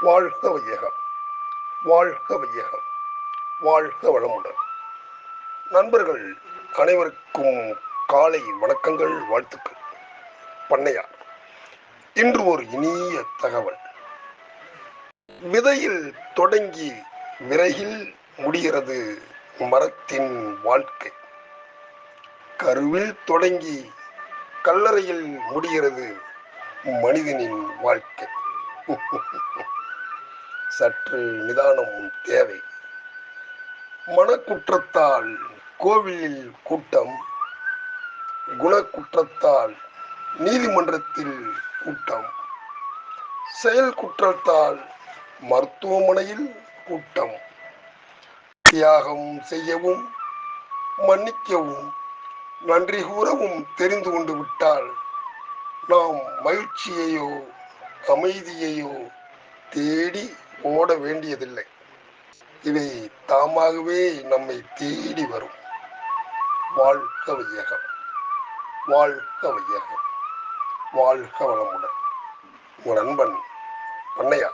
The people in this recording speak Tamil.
வாழ்க வையகம். வாழ்க வையகம். வாழ்க வளமுடன். நண்பர்கள் அனைவருக்கும் காலை வணக்கங்கள் வாழ்த்துக்கள். பண்ணையார் இன்று ஒரு இனிய தகவல். விதையில் தொடங்கி விரையில் முடிகிறது மரத்தின் வாழ்க்கை. கருவில் தொடங்கி கல்லறையில் முடிகிறது மனிதனின் வாழ்க்கை. சற்று நிதானம் தேவை. மனக்குற்றத்தால் கோவிலில் கூட்டம் குணக்குற்றத்தால் நீதிமன்றத்தில் கூட்டம் செயல் குற்றத்தால் மருத்துவமனையில் கூட்டம் தியாகம் செய்யவும் மன்னிக்கவும் நன்றி கூறவும் தெரிந்து கொண்டு விட்டால் நாம் மகிழ்ச்சியையோ அமைதியையோ தேடி ஓட வேண்டியதில்லை. இவை தாமாகவே நம்மை தேடி வரும். வாழ்க வையகம். வாழ்க வையகம். வாழ்க வளமுடன். உங்கள் நண்பன் பண்ணையா